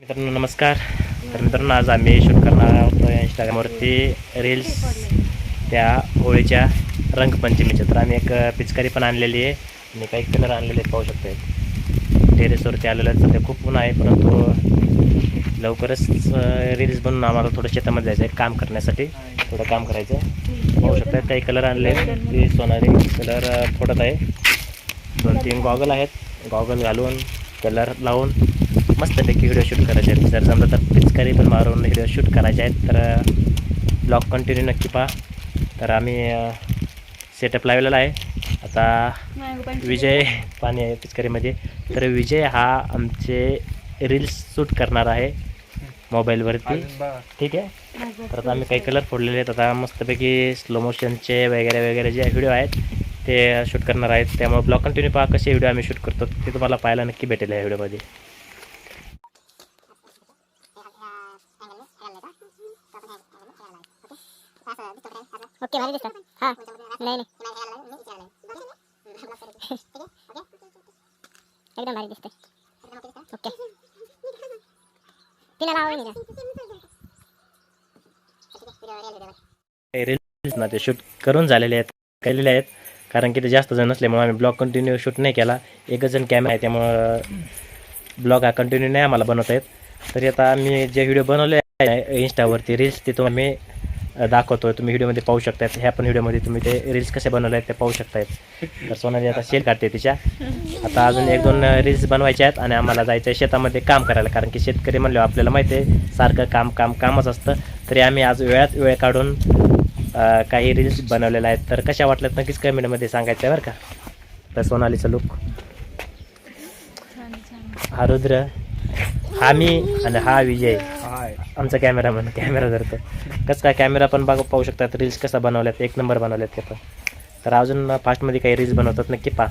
मित्रांनो नमस्कार. तर मित्रांनो आज आम्ही शूट करणार आहोत इंस्टाग्रामवरती रील्स त्या होळीच्या रंगपंचमीच्या. तर आम्ही एक पिचकारी पण आणलेली आहे. आणि काही कलर आणलेले आहेत, पाहू शकतो टेरेसवरती आलेलं तर ते खूप ऊन आहे परंतु लवकरच रील्स बनवून आम्हाला थोडं शेतामध्ये जायचं आहे काम करण्यासाठी. थोडं काम करायचं आहे पाहू शकतात काही कलर आणले ते सोनारी कलर फोडत आहे. दोन तीन गॉगल आहेत. गॉगल घालून कलर लावून. मस्तपैकी व्हिडिओ शूट करायचे आहेत. जर समजा तर पिचकारी पण मारून व्हिडिओ शूट करायचे आहेत. तर ब्लॉग कंटिन्यू नक्की पहा. तर आम्ही सेटअप लावलेला आहे. आता विजय पाणी आहे पिचकारीमध्ये. तर विजय हा आमचे रील्स शूट करणार आहे मोबाईलवरती. ठीक आहे? तर आता आम्ही काही कलर फोडलेले आहेत. आता मस्तपैकी स्लो मोशनचे वगैरे वगैरे जे व्हिडिओ आहेत ते शूट करणार आहेत. त्यामुळे ब्लॉग कंटिन्यू पहा कसे व्हिडिओ आम्ही शूट करतो. ते तुम्हाला पाहायला नक्की भेटेल या व्हिडिओमध्ये ओके भारी दिसतात हा. नाही नाही. एकदम भारी दिसते ओके. तिला नाव नाही रील्स ना ते शूट करून झालेले आहेत केलेले आहेत. कारण की ते जास्त जण नसल्यामुळे आम्ही ब्लॉग कंटिन्यू शूट नाही केला. एकच जण कॅमेरा आहे त्यामुळं ब्लॉग हा कंटिन्यू नाही आम्हाला बनवता येत. तरी आता आम्ही जे व्हिडिओ बनवले आहे इंस्टावरती रील्स ते तुम्हाला मी अ, दाखवतोय. तुम्ही व्हिडिओमध्ये पाहू शकतायत. ह्या पण व्हिडिओमध्ये तुम्ही ते रील्स कसे बनवले आहेत ते पाहू शकतायत. तर सोनाली आता शेल काढते तिच्या. आता अजून एक दोन रील्स बनवायच्या आहेत आणि आम्हाला जायचं आहे शेतामध्ये काम करायला. कारण की शेतकरी म्हणल्यावर आपल्याला माहिती आहे सारखं काम काम कामच असतं. तरी आम्ही आज वेळात वेळ काढून काही रील्स बनवलेल्या आहेत. तर कशा वाटल्यात नक्कीच कमेंटमध्ये सांगायचं आहे बरं का? तर सोनालीचं लुक हा रुद्र. हा मी आणि हा विजय. आमचा कॅमेरामॅन कॅमेरा धरतो. कसं काय कॅमेरा पण बघ पाहू शकतात रील्स कसा बनवल्यात एक नंबर बनवल्यात ते पण. तर अजून फास्टमध्ये काही रील्स बनवतात नक्की पा